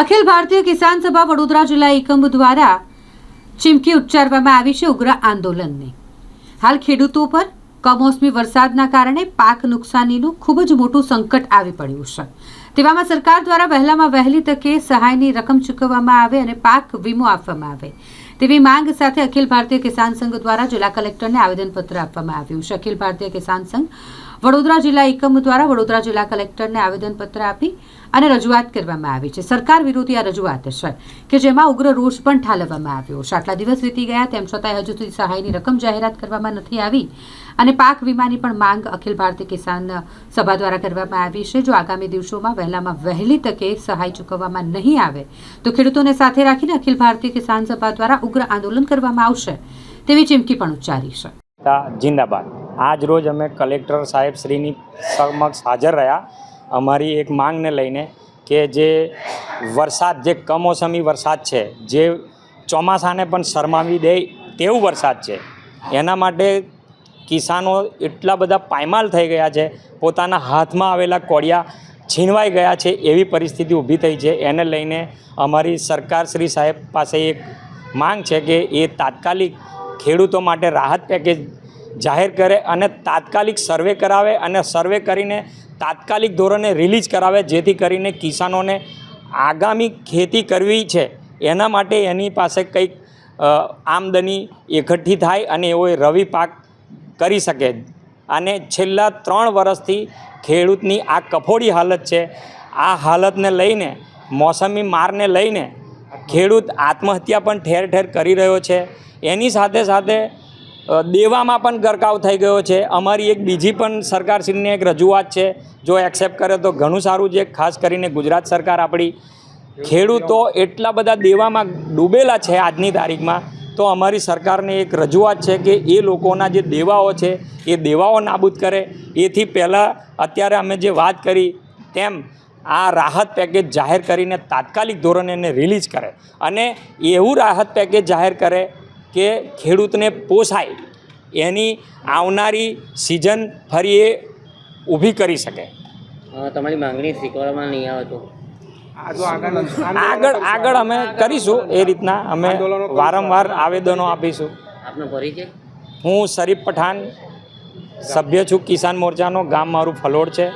અખિલ ભારતીય કિસાન સભા વડોદરા જિલ્લા એકમ દ્વારા ચીમકી ઉચ્ચારવામાં આવી છે ઉગ્ર આંદોલનની. હાલ ખેડૂતો પર કમોસમી વરસાદના કારણે પાક નુકસાનીનું ખૂબ જ મોટું સંકટ આવી પડ્યું છે. તેવામાં સરકાર દ્વારા વહેલામાં વહેલી તકે સહાયની રકમ ચૂકવવામાં આવે અને પાક વીમો આપવામાં આવે. તેવી માંગ સાથે અખિલ ભારતીય કિસાન સંઘ દ્વારા જિલ્લા કલેક્ટરને આવેદનપત્ર આપવામાં આવ્યું છે. અખિલ ભારતીય કિસાન સંઘ વડોદરા જિલ્લા એકમ દ્વારા વડોદરા જિલ્લા કલેક્ટરને આવેદનપત્ર આપી અને રજૂઆત કરવામાં આવી છે. સરકાર વિરોધી આ રજૂઆત છે કે જેમાં ઉગ્ર રોષ પણ ઠાલવવામાં આવ્યો છે. આટલા દિવસ વીતી ગયા, તેમ છતાંય હજુ સુધી સહાયની રકમ જાહેરાત કરવામાં નથી આવી અને પાક વીમાની પણ માંગ અખિલ ભારતીય કિસાન સભા દ્વારા કરવામાં આવી છે. જો આગામી દિવસોમાં વહેલામાં વહેલી તકે સહાય ચૂકવવામાં નહીં આવે, તો ખેડૂતોને સાથે રાખીને અખિલ ભારતીય કિસાન સભા દ્વારા ઉગ્ર આંદોલન કરવામાં આવશે તેવી ચીમકી પણ ઉચ્ચારી છે. જિંદાબાદ. આજ રોજ અમે કલેક્ટર સાહેબ શ્રીની સમક્ષ હાજર રહ્યા. અમારી એક માંગને લઈને કે જે વરસાદ, જે કમોસમી વરસાદ છે, જે ચોમાસાને પણ શરમાવી દે તેવું વરસાદ છે. એના માટે કિસાનો એટલા બધા પાયમાલ થઈ ગયા છે, પોતાના હાથમાં આવેલા કોડિયા છીનવાઈ ગયા છે, એવી પરિસ્થિતિ ઊભી થઈ છે. એને લઈને અમારી સરકાર શ્રી સાહેબ પાસે એક માંગ છે કે એ તાત્કાલિક ખેડૂતો માટે રાહત પેકેજ જાહેર કરે અને તાત્કાલિક સર્વે કરાવે અને સર્વે કરીને તાત્કાલિક ધોરણે રિલીઝ કરાવે, જેથી કરીને કિસાનોને આગામી ખેતી કરવી છે. એના માટે એની પાસે કંઈક આમદની એકઠી થાય અને એવો રવિ પાક કરી શકે. અને છેલ્લા ત્રણ વર્ષથી ખેડૂતની આ કફોડી હાલત છે. આ હાલતને લઈને, મોસમી મારને લઈને ખેડૂત આત્મહત્યા પણ ઠેર ઠેર કરી રહ્યો છે. એની સાથે સાથે દેવામાં પણ ગરકાવ થઈ ગયો છે. અમારી એક બીજી પણ સરકારશ્રીને એક રજૂઆત છે. જો એક્સેપ્ટ કરે તો ઘણું સારું છે. ખાસ કરીને ગુજરાત સરકાર આપણી ખેડૂતો એટલા બધા દેવામાં ડૂબેલા છે આજની તારીખમાં. તો અમારી સરકારને એક રજૂઆત છે કે એ લોકોના જે દેવાઓ છે, એ દેવાઓ નાબૂદ કરે. એથી પહેલાં અત્યારે અમે જે વાત કરી તેમ આ રાહત પેકેજ જાહેર કરીને તાત્કાલિક ધોરણે એને રિલીઝ કરે. અને એવું રાહત પેકેજ જાહેર કરે કે ખેડૂતને પોસાય. એની આવનારી સિઝન ફરી એ ઊભી કરી શકે. તમારી માંગણી સ્વીકારવામાં નહીં આવે તો. આગળ આગળ અમે કરીશું એ રીતના. અમે વારંવાર આવેદનો આપીશું. આપનો પરિચય? હું શરીફ પઠાણ સભ્ય છું કિસાન મોરચાનો. ગામ મારું ફલોડ છે.